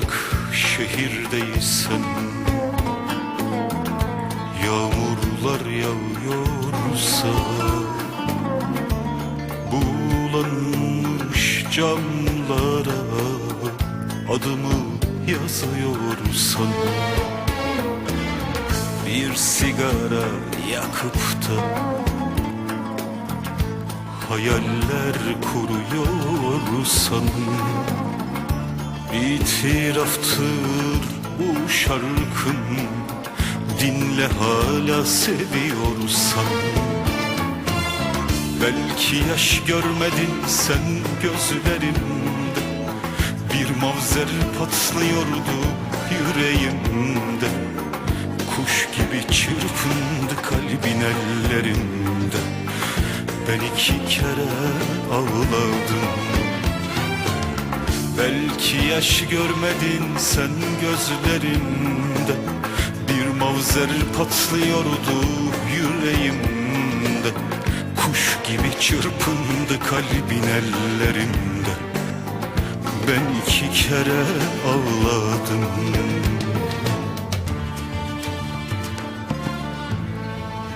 uzak şehirdeysen Yağmurlar yağıyorsa Bulanmış camlara Adımı yazıyorsan Bir sigara yakıp da Hayaller kuruyorsan İtiraftır bu şarkım Dinle hala seviyorsan. Belki yaş görmedin sen gözlerimde Bir mavzer patlıyordu yüreğimde. Kuş gibi çırpındı kalbin ellerinde. Ben iki kere ağladım Belki yaş görmedin sen gözlerimde Bir mavzer patlıyordu yüreğimde. Kuş gibi çırpındı kalbin ellerimde Ben iki kere ağladım.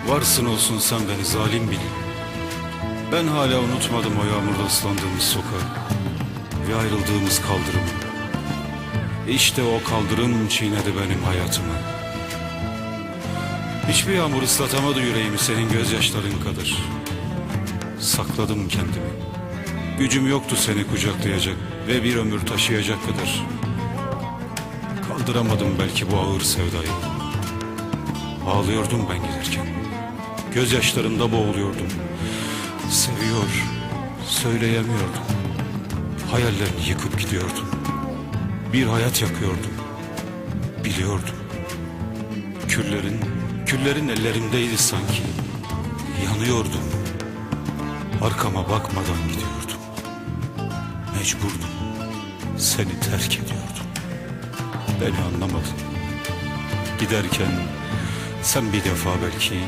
Varsın olsun sen beni zalim bil. Ben hala unutmadım o yağmurda ıslandığımız sokağı ve ayrıldığımız kaldırımı. İşte o kaldırım çiğnedi benim hayatımı. Hiçbir yağmur ıslatamadı yüreğimi senin gözyaşların kadar. Sakladım kendimi. Gücüm yoktu seni kucaklayacak ve bir ömür taşıyacak kadar. Kaldıramadım belki bu ağır sevdayı. Ağlıyordum ben giderken. Gözyaşlarımda boğuluyordum. Seviyor, söyleyemiyordum. Hayallerini yıkıp gidiyordum. Bir hayat yakıyordum. Biliyordum. Küllerin, küllerin ellerimdeydi sanki. Yanıyordum. Arkama bakmadan gidiyordum. Mecburdum. Seni terk ediyordum. Beni anlamadın. Giderken sen bir defa belki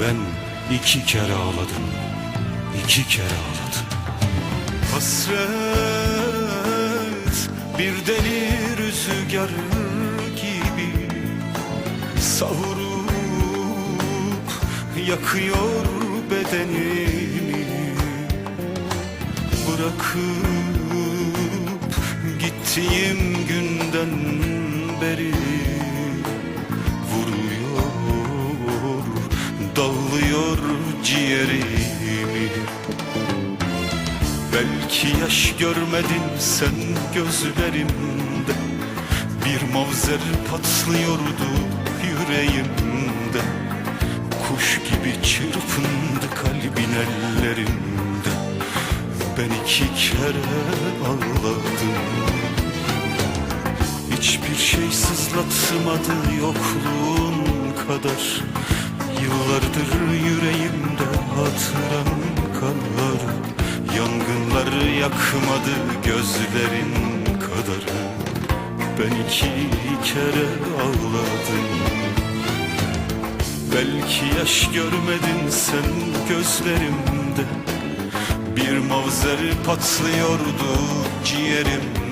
ben iki kere ağladım. İki kere ağladım. Hasret bir deli rüzgar gibi Savurup yakıyor bedenimi. Bırakıp gittiğim günden beri Vuruyor, dağılıyor ciğerimi Belki yaş görmedin sen gözlerimde. Bir mavzer patlıyordu yüreğimde. Kuş gibi çırpındı kalbin ellerimde Ben iki kere ağladım. Hiçbir şey sızlatmadı yokluğun kadar. Yıllardır yüreğimde hatıram yakmadı gözlerin kadar Ben iki kere ağladım. Belki yaş görmedin sen gözlerimde. Bir mavzer patlıyordu ciğerimde